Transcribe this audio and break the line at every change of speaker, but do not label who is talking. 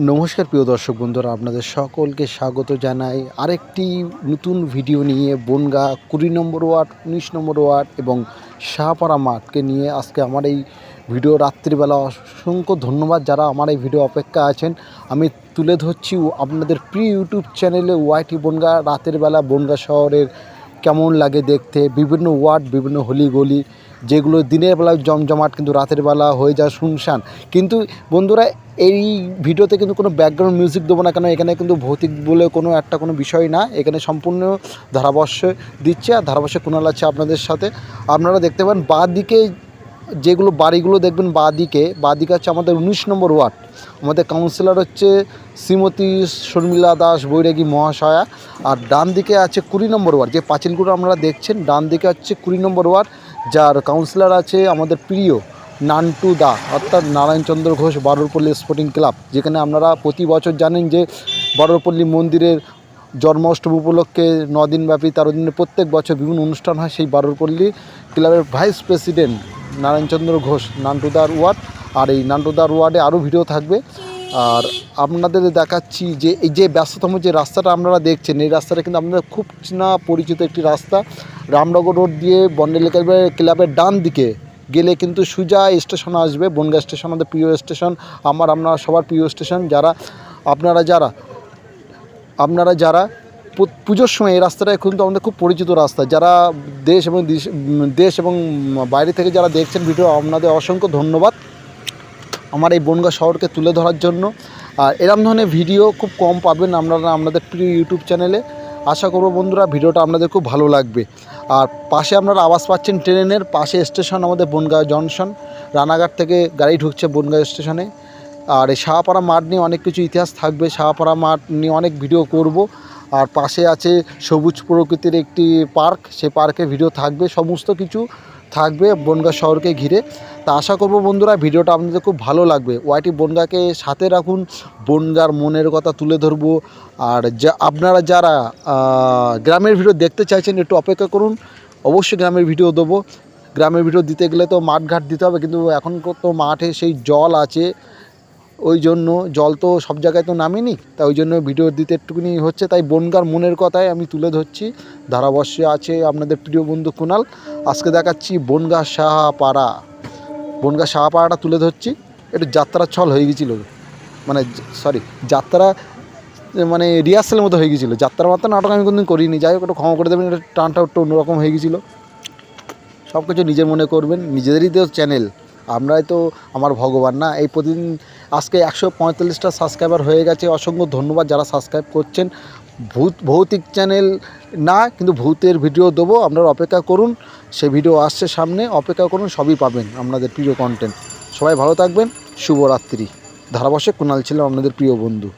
নমস্কার প্রিয় দর্শক বন্ধুরা, আপনাদের সকলকে স্বাগত জানাই। আরেকটি নতুন ভিডিও নিয়ে বনগা কুড়ি নম্বর ওয়ার্ড, উনিশ নম্বর ওয়ার্ড এবং শাহপাড়া মাঠকে নিয়ে আজকে আমার এই ভিডিও রাত্রিবেলা। অসংখ্য ধন্যবাদ যারা আমার এই ভিডিও অপেক্ষা আছেন। আমি তুলে ধরছি আপনাদের প্রি ইউটিউব চ্যানেলে ওয়াইটি বনগা, রাতের বেলা বনগা শহরের কেমন লাগে দেখতে, বিভিন্ন ওয়ার্ড, বিভিন্ন গলি যেগুলো দিনের বেলা জমজমাট কিন্তু রাতের বেলা হয়ে যায় শুনশান। কিন্তু বন্ধুরা, এই ভিডিওতে কিন্তু কোনো ব্যাকগ্রাউন্ড মিউজিক দেবো না কেন? এখানে কিন্তু ভৌতিক বলে কোনো একটা কোনো বিষয় না। এখানে সম্পূর্ণ ধারাবর্ষে দিচ্ছে আর ধারাবর্ষে কুণাল আছে আপনাদের সাথে। আপনারা দেখতে পান বাঁ দিকে যেগুলো বাড়িগুলো দেখবেন বাঁ দিকে বাঁ দিকে হচ্ছে আমাদের উনিশ নম্বর ওয়ার্ড। আমাদের কাউন্সিলর হচ্ছে শ্রীমতী শর্মিলা দাস বৈরাগী মহাশয়া আর ডান দিকে আছে কুড়ি নম্বর ওয়ার্ড। যে পাঁচিলগুলো আপনারা দেখছেন ডান দিকে হচ্ছে কুড়ি নম্বর ওয়ার্ড। যার কাউন্সিলর আছে আমাদের প্রিয় নান্টু দা, অর্থাৎ নারায়ণচন্দ্র ঘোষ বারুরপল্লী স্পোর্টিং ক্লাব যেখানে আপনারা প্রতি বছর জানেন যে বারুরপল্লী মন্দিরের জন্মাষ্টমী উপলক্ষে দিনব্যাপী তেরো দিনের প্রত্যেক বছর বিভিন্ন অনুষ্ঠান হয় সেই বারুরপল্লী ক্লাবের ভাইস প্রেসিডেন্ট নারায়ণচন্দ্র ঘোষ নান্টুদার ওয়ার্ড আর এই নান্টুদার ওয়ার্ডে আরও ভিডিও থাকবে। আর আপনাদের দেখাচ্ছি যে এই যে ব্যস্ততম যে রাস্তাটা আপনারা দেখছেন, এই রাস্তাটা কিন্তু আপনাদের খুব চেনা পরিচিত একটি রাস্তা। রামনগর রোড দিয়ে বন্ডেল ক্লাবের ডান দিকে গেলে কিন্তু সুজা স্টেশন আসবে, বনগা স্টেশন, আমাদের প্রিয় স্টেশন, আমার, আপনার সবার প্রিয় স্টেশন, যারা, আপনারা যারা আপনারা যারা পুজোর সময় এই রাস্তাটা কিন্তু আমাদের খুব পরিচিত রাস্তা। যারা দেশ এবং দেশ এবং বাইরে থেকে যারা দেখছেন ভিডিও, আপনাদের অসংখ্য ধন্যবাদ আমার এই বনগা শহরকে তুলে ধরার জন্য। আর এরম ধরনের ভিডিও খুব কম পাবেন আপনারা আপনাদের প্রিয় ইউটিউব চ্যানেলে আশা করব বন্ধুরা ভিডিওটা আপনাদের খুব ভালো লাগবে। আর পাশে আপনারা আওয়াজ পাচ্ছেন ট্রেনের পাশে স্টেশন আমাদের বনগাঁও জংশন। রানাঘাট থেকে গাড়ি ঢুকছে বনগাঁ স্টেশনে। আর এই শাহপাড়া মাঠ নিয়ে অনেক কিছু ইতিহাস থাকবে। শাহপাড়া মাঠ নিয়ে অনেক ভিডিও করব। আর পাশে আছে সবুজ প্রকৃতির একটি পার্ক। সে পার্কে ভিডিও থাকবে। সমস্ত কিছু থাকবে বনগা শহরকে ঘিরে। তা আশা করব বন্ধুরা ভিডিওটা আপনাদের খুব ভালো লাগবে। ওয়াইটি বনগাকে সাথে রাখুন, বনগার মনের কথা তুলে ধরবো। আর যা, আপনারা যারা গ্রামের ভিডিও দেখতে চাইছেন, একটু অপেক্ষা করুন। অবশ্যই গ্রামের ভিডিও দেবো। গ্রামের ভিডিও দিতে গেলে তো মাঠঘাট দিতে হবে, কিন্তু এখন তো মাঠে সেই জল আছে। ওই জন্য জল তো সব জায়গায় তো নামেনি তাই ওই জন্য ভিডিও দিতে একটুখানি হচ্ছে, তাই বনগার মনের কথায় আমি তুলে ধরছি। ধারাবর্ষে আছে আপনাদের প্রিয় বন্ধু কুনাল, আজকে দেখাচ্ছি বনগা সাহাপাড়া। বনগা সাহাপাড়াটা তুলে ধরছি, একটু যাত্রার ছল হয়ে গেছিল মানে সরি যাত্রা মানে রিহার্সালের মতো হয়ে গেছিল। যাত্রার মতো নাটক আমি কোনোদিন করিনি, যাই হোক, একটু ক্ষমা করে দেবেন, এটা টানটা একটু অন্যরকম হয়ে গেছিল। সব কিছু নিজের মনে করবেন, নিজেদেরই তো চ্যানেল আমরাই তো আমার ভগবান না। এই প্রতিদিন আজকে একশো পঁয়তাল্লিশটা সাবস্ক্রাইবার হয়ে গেছে। অসংখ্য ধন্যবাদ যারা সাবস্ক্রাইব করছেন। ভূত, ভৌতিক চ্যানেল না, কিন্তু ভূতের ভিডিও দেবো। আপনারা অপেক্ষা করুন। সে ভিডিও আসছে সামনে। অপেক্ষা করুন, সবই পাবেন আপনাদের প্রিয় কন্টেন্ট সবাই ভালো থাকবেন। শুভরাত্রি। ধারাবর্ষে কুণাল ছিলাম আপনাদের প্রিয় বন্ধু।